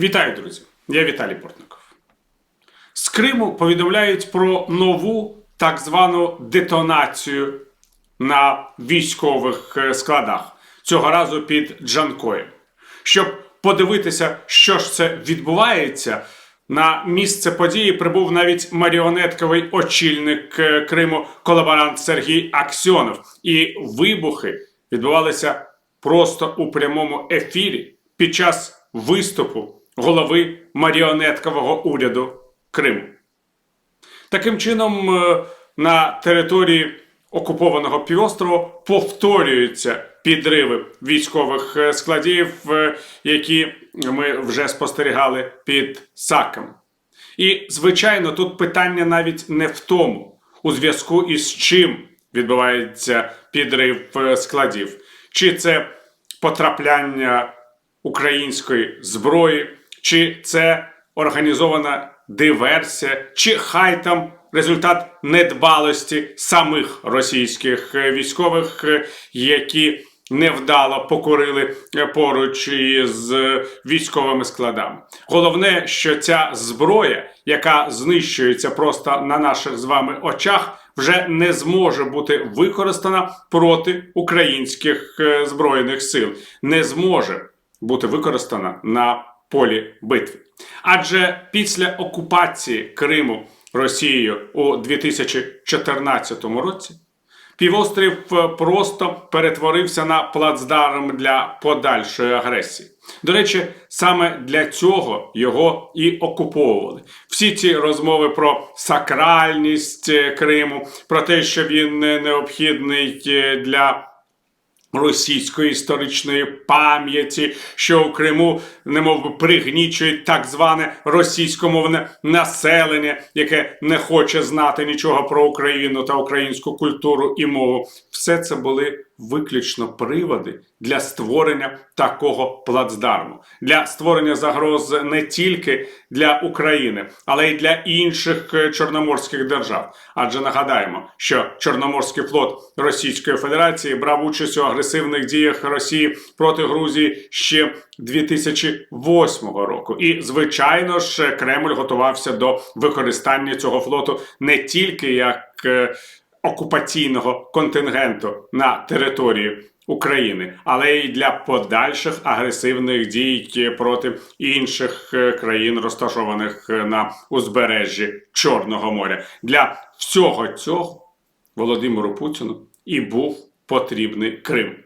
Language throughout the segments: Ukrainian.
Вітаю, друзі! Я Віталій Портников. З Криму повідомляють про нову так звану детонацію на військових е, складах, цього разу під Джанкоєм. Щоб подивитися, що ж це відбувається, на місце події прибув навіть маріонетковий очільник е, Криму колаборант Сергій Аксьонов. І вибухи відбувалися просто у прямому ефірі під час виступу голови маріонеткового уряду Криму. Таким чином, е, на території окупованого півострова повторюються підриви військових е, складів, е, які ми вже спостерігали під Саком. І, звичайно, тут питання навіть не в тому, у зв'язку із чим відбувається підрив складів, чи це потрапляння української зброї, чи це організована диверсія, чи хай там результат недбалості самих російських е, військових, е, які невдало покорили е, поруч із військовими складами. Головне, що ця зброя, яка знищується просто на наших з вами очах, вже не зможе бути використана проти українських збройних сил, не зможе бути використана на полі битви. Адже після окупації Криму Росією у 2014 році півострів е, просто перетворився на плацдарм для подальшої агресії. До речі, саме для цього його і окуповували. Всі ці розмови про сакральність е, Криму, про те, що він е, необхідний для російської історичної пам'яті, що у Криму немов би пригнічують так зване російськомовне населення, яке не хоче знати нічого про Україну та українську культуру і мову. Все це були виключно приводи для створення такого плацдарму, для створення загроз не тільки для України, але й для інших е, чорноморських держав. Адже нагадаємо, що Чорноморський флот Російської Федерації брав участь у агресивних діях Росії проти Грузії ще 2008 року. І звичайно ж, Кремль готувався до використання цього флоту не тільки як е, окупаційного контингенту на території України, але й для подальших агресивних дій проти інших е, країн, розташованих е, на узбережжі Чорного моря. Для всього цього Володимиру Путіну і був потрібний Крим.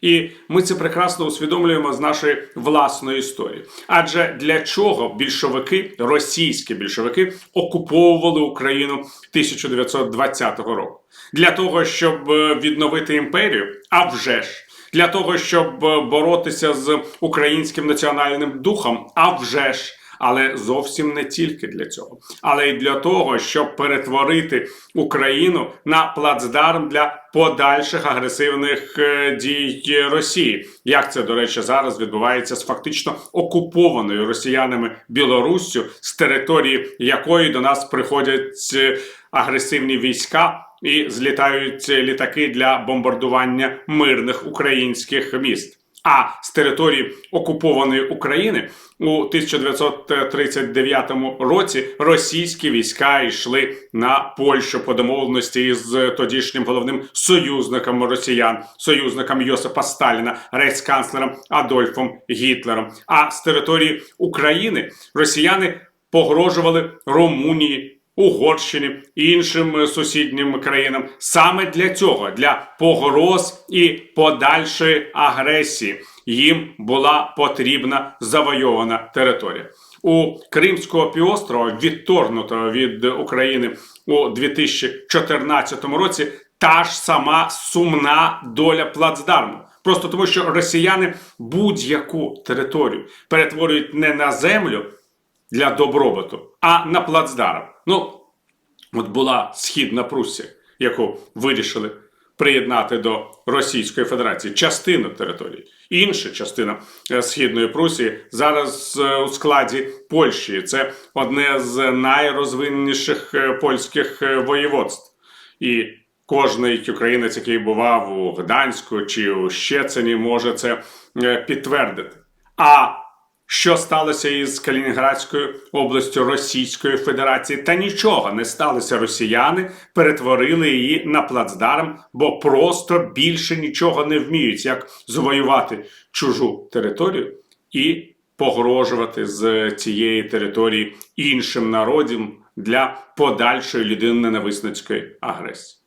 І ми це прекрасно усвідомлюємо з нашої власної історії. Адже для чого більшовики, російські більшовики, окуповували Україну 1920 року? Для того, щоб е, відновити імперію, а вже ж. Для того, щоб е, боротися з українським національним духом, а вже ж. Але зовсім не тільки для цього, але й для того, щоб перетворити Україну на плацдарм для подальших агресивних е, дій Росії. Як це до речі зараз відбувається з фактично окупованою росіянами Білоруссю, з території якої до нас приходять е, агресивні війська. І злітають літаки для бомбардування мирних українських міст. А з території окупованої України у 1939 році російські війська йшли на Польщу по домовленості з тодішнім головним союзником росіян, союзником Йосипа Сталіна, рейхсканцлером Адольфом Гітлером. А з території України росіяни погрожували Румунії. Угорщині і іншим е, сусіднім країнам саме для цього, для погроз і подальшої агресії, їм була потрібна завойована територія. У Кримського півострова, відторгнутого від України у 2014 році, та ж сама сумна доля плацдарму. Просто тому, що росіяни будь-яку територію перетворюють не на землю для добробуту, а на плацдарм. Ну, от була східна Пруссія, яку вирішили приєднати до Російської Федерації частину території. Інша частина е, східної Прусії зараз е, у складі Польщі. Це одне з найрозвинніших е, польських воєводств. І кожний українець, який бував у Гданську чи у Щецині, може це підтвердити. А що сталося із Калінінградською областю Російської Федерації. Та нічого не сталося. Росіяни перетворили її на плацдарм, бо просто більше нічого не вміють, як завоювати чужу територію і погрожувати з цієї території іншим народам для подальшої людинно-ненависницької агресії.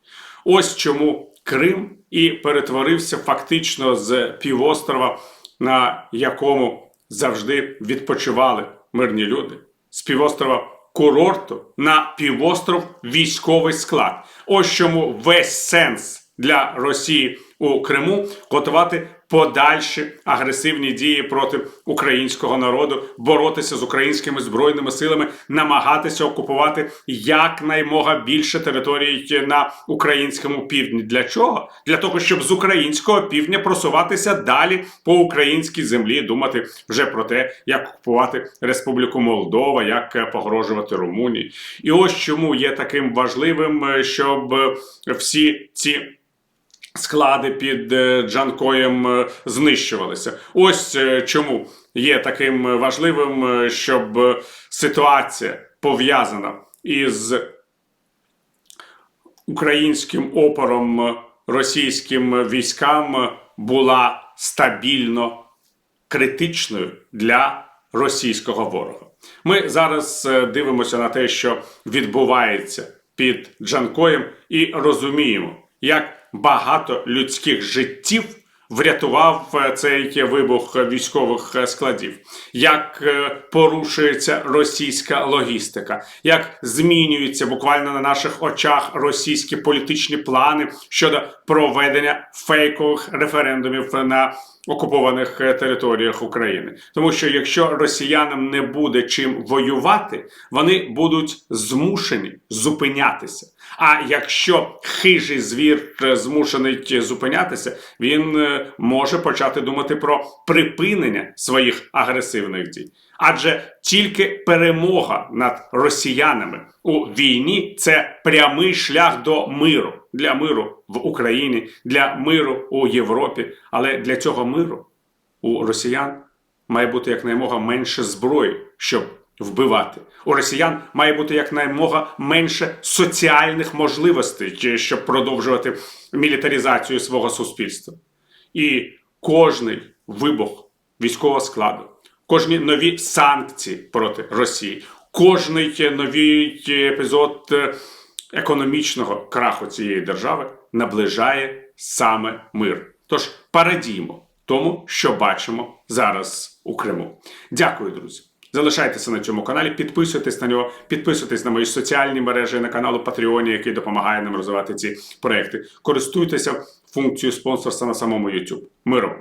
Ось чому Крим і перетворився фактично з півострова, на якому завжди відпочивали мирні люди, з півострова курорту на півостров військовий склад. Ось чому весь сенс для Росії у Криму готувати подальші агресивні дії проти українського народу, боротися з українськими збройними силами, намагатися окупувати якнаймога більше територій на українському півдні. Для чого? Для того, щоб з українського півдня просуватися далі по українській землі, думати вже про те, як окупувати Республіку Молдова, як погрожувати Румунії. І ось чому є таким важливим, е, щоб е, всі ці склади під е, Джанкоєм е, знищувалися. Ось е, чому є таким важливим, щоб ситуація пов'язана із українським опором російським військам була стабільно критичною для російського ворога. Ми зараз дивимося на те, що відбувається під Джанкоєм, і розуміємо, як багато людських життів врятував е, цей вибух військових е, складів, як е, порушується російська логістика, як змінюються буквально на наших очах російські політичні плани щодо проведення фейкових референдумів на окупованих територіях України. Тому що якщо росіянам не буде чим воювати, вони будуть змушені зупинятися. А якщо хижий звір е, змушений зупинятися, він е, може почати думати про припинення своїх агресивних дій. Адже тільки перемога над росіянами у війні це прямий шлях до миру для миру в Україні, для миру у Європі. Але для цього миру у росіян має бути якнаймога менше зброї, щоб вбивати. У росіян має бути якнаймога менше соціальних можливостей, щоб продовжувати мілітаризацію свого суспільства. І кожний вибух військового складу, кожні нові санкції проти Росії, кожний новий епізод е, економічного краху цієї держави наближає саме мир. Тож парадіймо тому, що бачимо зараз у Криму. Дякую, друзі. Залишайтеся на цьому каналі, підписуйтесь на нього, підписуйтесь на мої соціальні мережі, на каналу Патреоні, який допомагає нам розвивати ці проекти. Користуйтеся функцією спонсорства на самому YouTube. Миром!